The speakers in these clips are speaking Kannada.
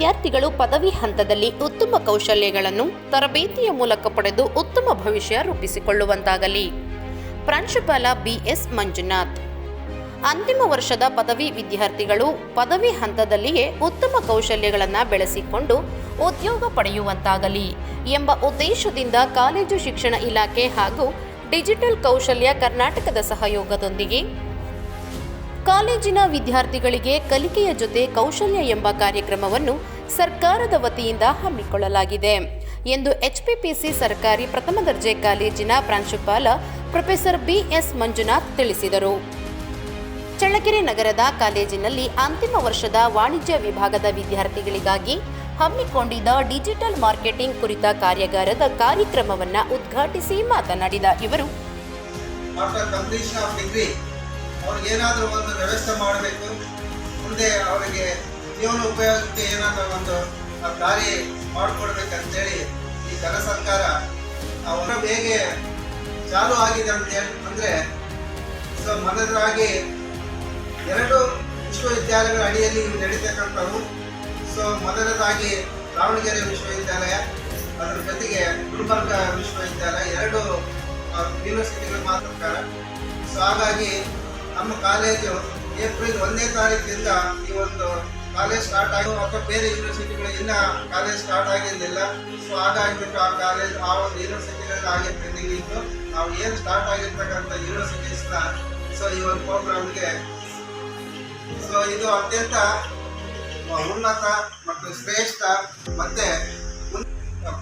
ವಿದ್ಯಾರ್ಥಿಗಳು ಪದವಿ ಹಂತದಲ್ಲಿ ಉತ್ತಮ ಕೌಶಲ್ಯಗಳನ್ನು ತರಬೇತಿಯ ಮೂಲಕ ಪಡೆದು ಉತ್ತಮ ಭವಿಷ್ಯ ರೂಪಿಸಿಕೊಳ್ಳುವಂತಾಗಲಿ. ಪ್ರಾಂಶುಪಾಲ ಬಿಎಸ್ ಮಂಜುನಾಥ್. ಅಂತಿಮ ವರ್ಷದ ಪದವಿ ವಿದ್ಯಾರ್ಥಿಗಳು ಪದವಿ ಹಂತದಲ್ಲಿಯೇ ಉತ್ತಮ ಕೌಶಲ್ಯಗಳನ್ನು ಬೆಳೆಸಿಕೊಂಡು ಉದ್ಯೋಗ ಪಡೆಯುವಂತಾಗಲಿ ಎಂಬ ಉದ್ದೇಶದಿಂದ ಕಾಲೇಜು ಶಿಕ್ಷಣ ಇಲಾಖೆ ಹಾಗೂ ಡಿಜಿಟಲ್ ಕೌಶಲ್ಯ ಕರ್ನಾಟಕದ ಸಹಯೋಗದೊಂದಿಗೆ ಕಾಲೇಜಿನ ವಿದ್ಯಾರ್ಥಿಗಳಿಗೆ ಕಲಿಕೆಯ ಜೊತೆ ಕೌಶಲ್ಯ ಎಂಬ ಕಾರ್ಯಕ್ರಮವನ್ನು ಸರ್ಕಾರದ ವತಿಯಿಂದ ಹಮ್ಮಿಕೊಳ್ಳಲಾಗಿದೆ ಎಂದು ಎಚ್ಪಿಪಿಸಿ ಸರ್ಕಾರಿ ಪ್ರಥಮ ದರ್ಜೆ ಕಾಲೇಜಿನ ಪ್ರಾಂಶುಪಾಲ ಪ್ರೊಫೆಸರ್ ಬಿಎಸ್ ಮಂಜುನಾಥ್ ತಿಳಿಸಿದರು. ಚಳ್ಳಕೆರೆ ನಗರದ ಕಾಲೇಜಿನಲ್ಲಿ ಅಂತಿಮ ವರ್ಷದ ವಾಣಿಜ್ಯ ವಿಭಾಗದ ವಿದ್ಯಾರ್ಥಿಗಳಿಗಾಗಿ ಹಮ್ಮಿಕೊಂಡಿದ್ದ ಡಿಜಿಟಲ್ ಮಾರ್ಕೆಟಿಂಗ್ ಕುರಿತ ಕಾರ್ಯಾಗಾರದ ಕಾರ್ಯಕ್ರಮವನ್ನು ಉದ್ಘಾಟಿಸಿ ಮಾತನಾಡಿದ ಇವರು. ಆಫ್ಟರ್ ಕಂಪ್ಲೀಷನ್ ಆಫ್ ಡಿಗ್ರಿ ಅವ್ರಿಗೆ ಏನಾದರೂ ಒಂದು ವ್ಯವಸ್ಥೆ ಮಾಡಬೇಕು. ಮುಂದೆ ಅವರಿಗೆ ಜೀವನ ಉಪಯೋಗಕ್ಕೆ ಏನಾದರೂ ಒಂದು ದಾರಿ ಮಾಡಿಕೊಡ್ಬೇಕಂತೇಳಿ ಈ ಜನ ಸರ್ಕಾರ ಅವರ ಹೇಗೆ ಚಾಲು ಆಗಿದೆ ಅಂತ ಹೇಳಿ, ಅಂದರೆ ಸೊ ಮೊದಲಾಗಿ ಎರಡು ವಿಶ್ವವಿದ್ಯಾಲಯಗಳ ಅಡಿಯಲ್ಲಿ ನಡೀತಕ್ಕಂಥವು ಸೊ ಮೊದಲನೇದಾಗಿ ದಾವಣಗೆರೆ ವಿಶ್ವವಿದ್ಯಾಲಯ, ಅದರ ಜೊತೆಗೆ ಗುಲ್ಬರ್ಗ ವಿಶ್ವವಿದ್ಯಾಲಯ, ಎರಡು ಯೂನಿವರ್ಸಿಟಿಗಳು ಮಾತ್ರ ಸೊ ಹಾಗಾಗಿ ನಮ್ಮ ಕಾಲೇಜು ಏಪ್ರಿಲ್ ಒಂದನೇ ತಾರೀಕಿಂದ ಈ ಒಂದು ಕಾಲೇಜ್ ಸ್ಟಾರ್ಟ್ ಆಗಿ ಅಥವಾ ಬೇರೆ ಯೂನಿವರ್ಸಿಟಿಗಳು ಇನ್ನ ಕಾಲೇಜ್ ಸ್ಟಾರ್ಟ್ ಆಗಿರಲಿಲ್ಲ. ಸೊ ಹಾಗಾಗಿಬಿಟ್ಟು ಆ ಕಾಲೇಜ್, ಆ ಒಂದು ಯೂನಿವರ್ಸಿಟಿಗಳಲ್ಲಿ ಆಗಿರ್ತೀನಿ ಪೆಂಡಿಂಗ್ ನಾವು ಏನು ಸ್ಟಾರ್ಟ್ ಆಗಿರ್ತಕ್ಕಂಥ ಯೂನಿವರ್ಸಿಟೀಸ್ನ ಸೊ ಈ ಒಂದು ಪ್ರೋಗ್ರಾಮ್ಗೆ ಸೊ ಇದು ಅತ್ಯಂತ ಉನ್ನತ ಮತ್ತು ಶ್ರೇಷ್ಠ ಮತ್ತೆ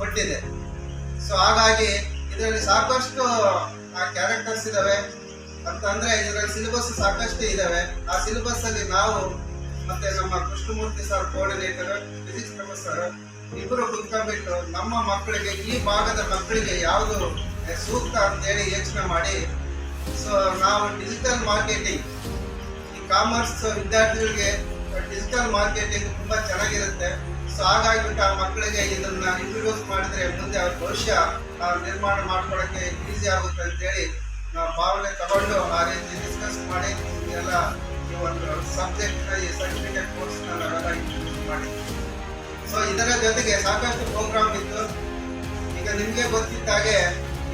ಕೊಟ್ಟಿದೆ. ಸೊ ಹಾಗಾಗಿ ಇದರಲ್ಲಿ ಸಾಕಷ್ಟು ಕ್ಯಾರೆಕ್ಟರ್ಸ್ ಇದಾವೆ. ಅಂತಂದ್ರೆ ಇದರಲ್ಲಿ ಸಿಲೆಬಸ್ ಸಾಕಷ್ಟು ಇದಾವೆ. ಆ ಸಿಲೆಬಸ್ ಅಲ್ಲಿ ನಾವು ಮತ್ತೆ ನಮ್ಮ Krishnamurthy sir coordinator physics professor ಇಬ್ಬರು ಕುತ್ಕೊಂಡ್ಬಿಟ್ಟು ನಮ್ಮ ಮಕ್ಕಳಿಗೆ ಈ ಭಾಗದ ಮಕ್ಕಳಿಗೆ ಯಾವುದು ಸೂಕ್ತ ಅಂತೇಳಿ ಯೋಚನೆ ಮಾಡಿ. ಸೊ ನಾವು ಡಿಜಿಟಲ್ ಮಾರ್ಕೆಟಿಂಗ್ ಈ ಕಾಮರ್ಸ್ ವಿದ್ಯಾರ್ಥಿಗಳಿಗೆ ಡಿಜಿಟಲ್ ಮಾರ್ಕೆಟಿಂಗ್ ತುಂಬಾ ಚೆನ್ನಾಗಿರುತ್ತೆ. ಸೊ ಹಾಗಾಗಿಬಿಟ್ಟು ಆ ಮಕ್ಕಳಿಗೆ ಇದನ್ನ ಇಂಟ್ರೊಡ್ಯೂಸ್ ಮಾಡಿದ್ರೆ ಮುಂದೆ ಅವ್ರ ಭವಿಷ್ಯ ನಿರ್ಮಾಣ ಮಾಡ್ಕೊಳಕ್ಕೆ ಈಸಿ ಆಗುತ್ತೆ ಅಂತೇಳಿ ನಾವು ಭಾವನೆ ತಗೊಂಡು ಆ ರೀತಿ ಡಿಸ್ಕಸ್ ಮಾಡಿ, ಎಲ್ಲ ಈ ಒಂದು ಸಬ್ಜೆಕ್ಟ್ ಈ ಸರ್ಟಿಫಿಕೇಟ್ ಕೋರ್ಸ್ನ ನಾವೆಲ್ಲ ಇಂಟ್ರೊಡ್ಯೂಸ್ ಮಾಡಿ. ಸೊ ಇದರ ಜೊತೆಗೆ ಸಾಕಷ್ಟು ಪ್ರೋಗ್ರಾಮ್ ಇತ್ತು. ಈಗ ನಿಮಗೆ ಗೊತ್ತಿದ್ದ ಹಾಗೆ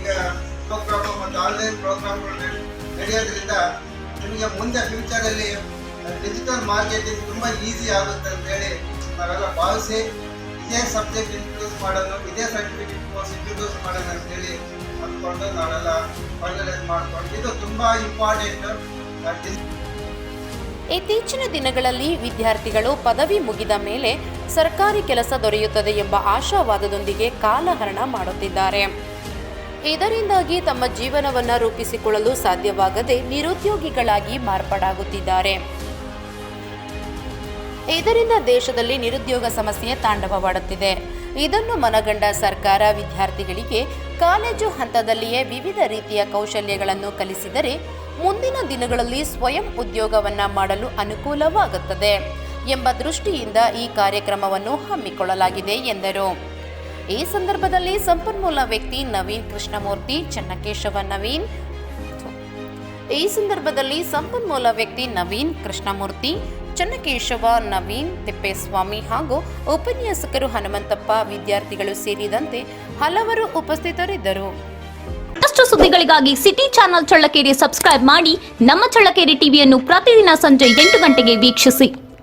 ಈಗ ಪ್ರೋಗ್ರಾಮ್ ಮತ್ತು ಆನ್ಲೈನ್ ಪ್ರೋಗ್ರಾಮ್ಗಳು ನಡೆಯೋದ್ರಿಂದ ನಿಮಗೆ ಮುಂದೆ ಫ್ಯೂಚರಲ್ಲಿ ಡಿಜಿಟಲ್ ಮಾರ್ಕೆಟಿಂಗ್ ತುಂಬ ಈಸಿ ಆಗುತ್ತೆ ಅಂತೇಳಿ ನಾವೆಲ್ಲ ಭಾವಿಸಿ ಇದೇ ಸಬ್ಜೆಕ್ಟ್ ಇಂಟ್ರೊಡ್ಯೂಸ್ ಮಾಡೋದು, ಇದೇ ಸರ್ಟಿಫಿಕೇಟ್ ಕೋರ್ಸ್ ಇಂಟ್ರೊಡ್ಯೂಸ್ ಮಾಡೋಣ ಅಂತೇಳಿ ಅಂದ್ಕೊಂಡು ನಾವೆಲ್ಲ ಇತ್ತೀಚಿನ ದಿನಗಳಲ್ಲಿ ವಿದ್ಯಾರ್ಥಿಗಳು ಪದವಿ ಮುಗಿದ ಮೇಲೆ ಸರ್ಕಾರಿ ಕೆಲಸ ದೊರೆಯುತ್ತದೆ ಎಂಬ ಆಶಾವಾದದೊಂದಿಗೆ ಕಾಲಹರಣ ಮಾಡುತ್ತಿದ್ದಾರೆ. ಇದರಿಂದಾಗಿ ತಮ್ಮ ಜೀವನವನ್ನು ರೂಪಿಸಿಕೊಳ್ಳಲು ಸಾಧ್ಯವಾಗದೆ ನಿರುದ್ಯೋಗಿಗಳಾಗಿ ಮಾರ್ಪಾಡಾಗುತ್ತಿದ್ದಾರೆ. ಇದರಿಂದ ದೇಶದಲ್ಲಿ ನಿರುದ್ಯೋಗ ಸಮಸ್ಯೆ ತಾಂಡವವಾಡುತ್ತಿದೆ. ಇದನ್ನು ಮನಗಂಡ ಸರ್ಕಾರ ವಿದ್ಯಾರ್ಥಿಗಳಿಗೆ ಕಾಲೇಜು ಹಂತದಲ್ಲಿಯೇ ವಿವಿಧ ರೀತಿಯ ಕೌಶಲ್ಯಗಳನ್ನು ಕಲಿಸಿದರೆ ಮುಂದಿನ ದಿನಗಳಲ್ಲಿ ಸ್ವಯಂ ಉದ್ಯೋಗವನ್ನ ಮಾಡಲು ಅನುಕೂಲವಾಗುತ್ತದೆ ಎಂಬ ದೃಷ್ಟಿಯಿಂದ ಈ ಕಾರ್ಯಕ್ರಮವನ್ನು ಹಮ್ಮಿಕೊಳ್ಳಲಾಗಿದೆ ಎಂದರು. ಈ ಸಂದರ್ಭದಲ್ಲಿ ಸಂಪನ್ಮೂಲ ವ್ಯಕ್ತಿ ನವೀನ್ ಕೃಷ್ಣಮೂರ್ತಿ, ಚನ್ನಕೇಶವ ನವೀನ್. ಈ ಸಂದರ್ಭದಲ್ಲಿ ಸಂಪನ್ಮೂಲ ವ್ಯಕ್ತಿ ನವೀನ್ ಕೃಷ್ಣಮೂರ್ತಿ ಚನ್ನಕೇಶವ, ನವೀನ್ ತಿಪ್ಪೇಸ್ವಾಮಿ ಹಾಗೂ ಉಪನ್ಯಾಸಕರು ಹನುಮಂತಪ್ಪ ವಿದ್ಯಾರ್ಥಿಗಳು ಸೇರಿದಂತೆ ಹಲವರು ಉಪಸ್ಥಿತರಿದ್ದರು. ಮತ್ತಷ್ಟು ಸುದ್ದಿಗಳಿಗಾಗಿ ಸಿಟಿ ಚಾನೆಲ್ ಚಳ್ಳಕೆರೆ ಸಬ್ಸ್ಕ್ರೈಬ್ ಮಾಡಿ ನಮ್ಮ ಚಳ್ಳಕೆರೆ ಟಿವಿಯನ್ನು ಪ್ರತಿದಿನ ಸಂಜೆ ಎಂಟು ಗಂಟೆಗೆ ವೀಕ್ಷಿಸಿ.